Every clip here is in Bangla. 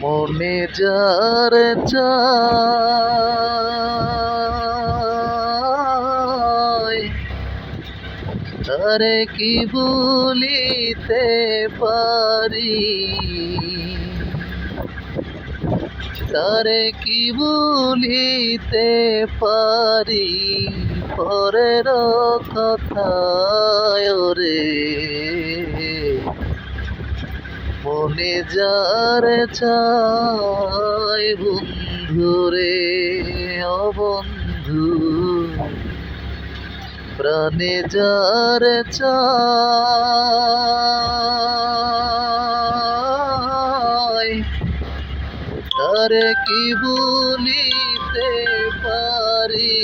মনে যার চায় তারে কি বলিতে পারি? তারে কি বলিতে পারি? পরের কথায় রে মনে যার বন্ধু রে অবন্ধু। প্রাণে যার চাই তারে কি বলিতে পারি?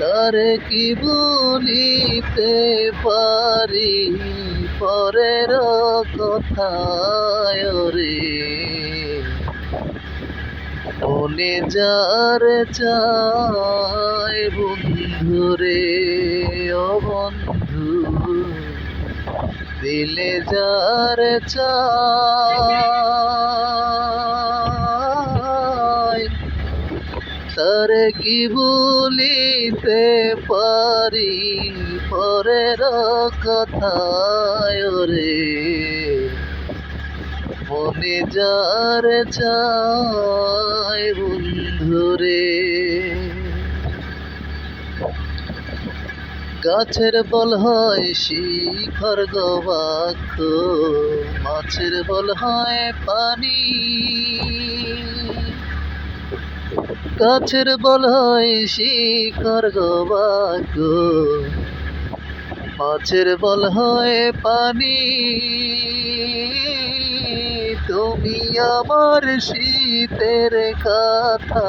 তারে কি বলিতে পারি? পরের কথায় রে। মনে যার চায় বন্ধু রে, ও বন্ধু। দিলে যার চায় তার কি বলিতে পারি? পরের কথায় রে মনে যার চায় বন্ধু রে। গাছের বল হয় শিখর গবাক্ষ মাছের বল হয় পানি। গাছের বল হয় শিখর গবাক্ষ মাছের বল হয় পানি। তুমি আমার শীতের কথা।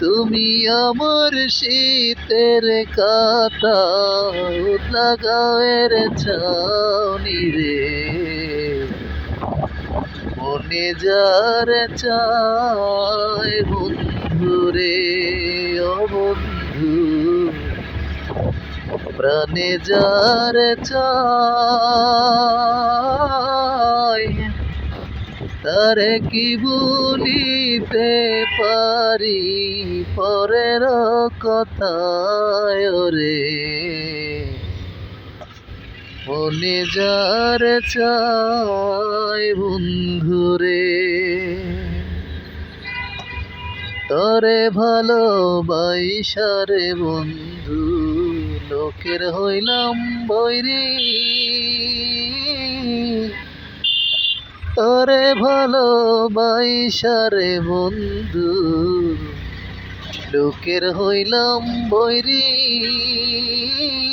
তুমি আমার শীতের কাতা লাগায়ের ছাউনি রে। মনে যার চায় বন্ধু রে, ও বন্ধু। প্রাণে যার চায়, তারে কি বলিতে পারি? পরের কথায় রে মনে যার চায় বন্ধু রে, তরে ভালোবাইসারে বন্ধু লোকের হইলাম বৈরী। তরে ভালোবাইসারে বন্ধু লোকের হইলাম বৈরী।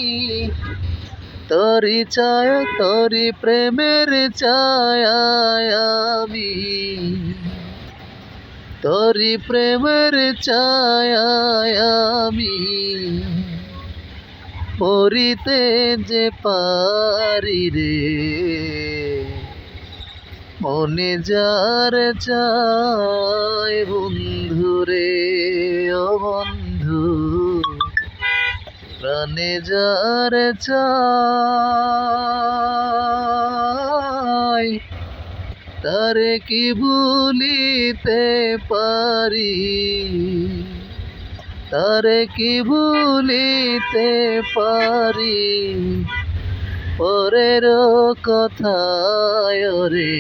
তরি চায় তরি প্রেমের চায় আমি। তরি প্রেমের চায় আমি। মরিতে যে পারি রে, মনে যার চায় বন্ধু রে ও বন্ধু প্রাণে যার চায় তারে কি ভুলিতে পারি? তারে কি ভুলিতে পারি? পরের কথায় রে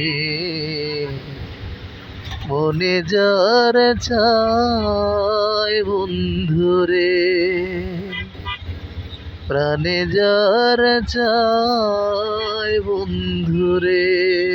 মনে যার চায় বন্ধু রে প্রাণে যার চায় বন্ধু রে